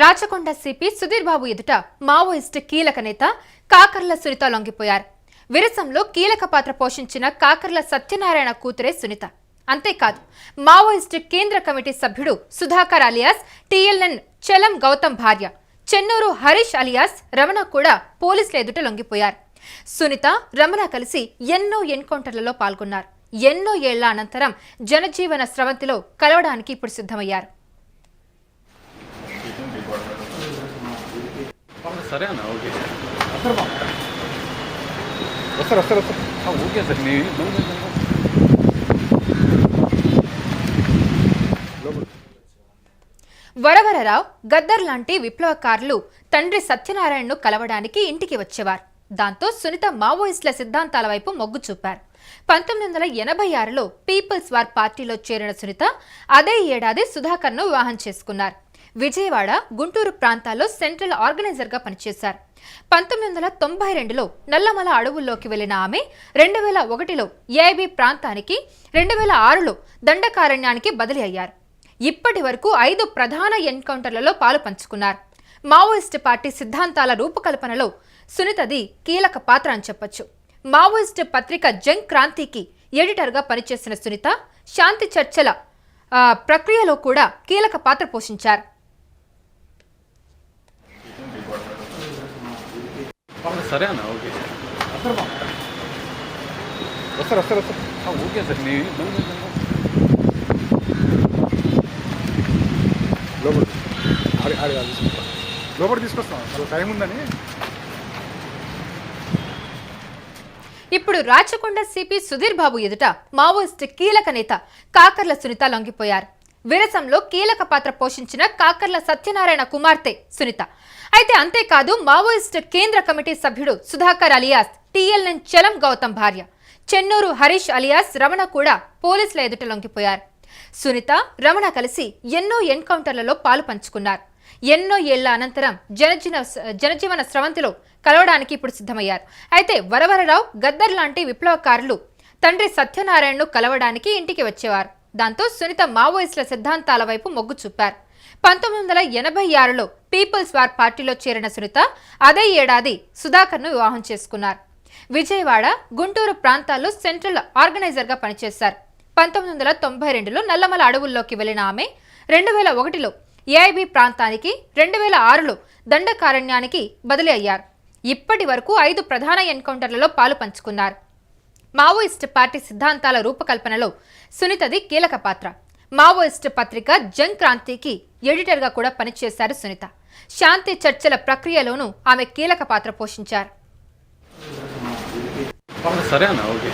Rachakonda CP Sudheer Babu ఎదుట Maoist కీలక నేత కాకర్ల సునీత లొంగిపోయారు. విరసంలో కీలక పాత్ర పోషించిన కాకర్ల సత్యనారాయణ కూతురే సునీత. అంతేకాదు మావోయిస్టు కేంద్ర కమిటీ సభ్యుడు సుధాకర్ అలియాస్ టిఎల్ఎన్ చలం గౌతమ్ భార్య చెన్నూరు హరీష్ అలియాస్ రమణ కూడా పోలీసుల ఎదుట లొంగిపోయారు. సునీత రమణ కలిసి ఎన్నో ఎన్కౌంటర్లలో పాల్గొన్నారు. ఎన్నో ఏళ్ళ అనంతరం జనజీవన స్రవంతిలో కలవడానికి ఇప్పుడు సిద్ధమయ్యారు. సరే అన్న ఓకే వస్తారు బా వస్తారు వస్తారు ఓకే సార్. లోపల వరవరరావు గద్దర్ లాంటి విప్లవకారులు తండ్రి సత్యనారాయణను కలవడానికి ఇంటికి వచ్చేవారు దాంతో సునీత మావోయిస్టుల సిద్ధాంతాల వైపు మొగ్గు చూపారు పంతొమ్మిది వందల ఎనభై ఆరులో పీపుల్స్ వార్ పార్టీలో చేరిన సునీత అదే ఏడాది సుధాకర్ను వివాహం చేసుకున్నారు. విజయవాడ గుంటూరు ప్రాంతాల్లో సెంట్రల్ ఆర్గనైజర్గా పనిచేశారు. పంతొమ్మిది వందల తొంభై రెండులో నల్లమల అడవుల్లోకి వెళ్ళిన ఆమె రెండు వేల ఒకటిలో ఏఐబి ప్రాంతానికి రెండు వేల ఆరులో దండకారణ్యానికి బదిలీ అయ్యారు. ఇప్పటి వరకు ఐదు ప్రధాన ఎన్కౌంటర్లలో పాలు పంచుకున్నారు. మావోయిస్ట్ పార్టీ సిద్ధాంతాల రూపకల్పనలో సునీతది కీలక పాత్ర అని చెప్పొచ్చు. మావోయిస్ట్ పత్రిక జంగ్ క్రాంతికి ఎడిటర్గా పనిచేసిన సునీత శాంతి చర్చల ప్రక్రియలో కూడా కీలక పాత్ర పోషించారు. సరే అన్న ఓకే. వస్తారు బా వస్తారు వస్తారు. వస్తారు ఓకే సార్ నేను లోపల ఆడి ఆడి కాదు లోపల తీసుకొస్తాం అసలు టైం ఉందని. ఇప్పుడు రాచకొండ సిపి సుధీర్ బాబు ఎదుట మావోయిస్ట్ కీలక నేత కాకర్ల సునీత లొంగిపోయారు. విరసంలో కీలక పాత్ర పోషించిన కాకర్ల సత్యనారాయణ కుమార్తె సునీత. అయితే అంతేకాదు మావోయిస్ట్ కేంద్ర కమిటీ సభ్యుడు సుధాకర్ అలియాస్ టిఎల్ఎన్ చలం గౌతమ్ భార్య చెన్నూరు హరీష్ అలియాస్ రమణ కూడా పోలీసుల ఎదుట లొంగిపోయారు సునీత రమణ కలిసి ఎన్నో ఎన్కౌంటర్లలో పాలు పంచుకున్నారు. ఎన్నో ఏళ్ళ అనంతరం జనజీన జనజీవన స్రవంతిలో కలవడానికి ఇప్పుడు సిద్ధమయ్యారు. అయితే వరవరరావు గద్దర్ లాంటి విప్లవకారులు తండ్రి సత్యనారాయణను కలవడానికి ఇంటికి వచ్చేవారు. దాంతో సునీత మావోయిస్టుల సిద్ధాంతాల వైపు మొగ్గు చూపారు. పంతొమ్మిది వందల ఎనభై ఆరులో పీపుల్స్ వార్ పార్టీలో చేరిన సునీత అదే ఏడాది సుధాకర్ను వివాహం చేసుకున్నారు. విజయవాడ గుంటూరు ప్రాంతాల్లో సెంట్రల్ ఆర్గనైజర్గా పనిచేశారు. పంతొమ్మిది వందల తొంభై రెండులో నల్లమల అడవుల్లోకి వెళ్ళిన ఆమె రెండు వేల ఒకటిలో ఏఐబి ప్రాంతానికి రెండు వేల ఆరులో దండకారణ్యానికి బదిలీ అయ్యారు. ఇప్పటి వరకు ఐదు ప్రధాన ఎన్కౌంటర్లలో పాలు పంచుకున్నారు. మావోయిస్ట్ పార్టీ సిద్ధాంతాల రూపకల్పనలో సునీతది కీలక పాత్ర. మావోయిస్ట్ పత్రిక జంగ్ క్రాంతికి ఎడిటర్గా కూడా పనిచేశారు సునీత. శాంతి చర్చల ప్రక్రియలోనూ ఆమె కీలక పాత్ర పోషించారు. సరే ఓకే.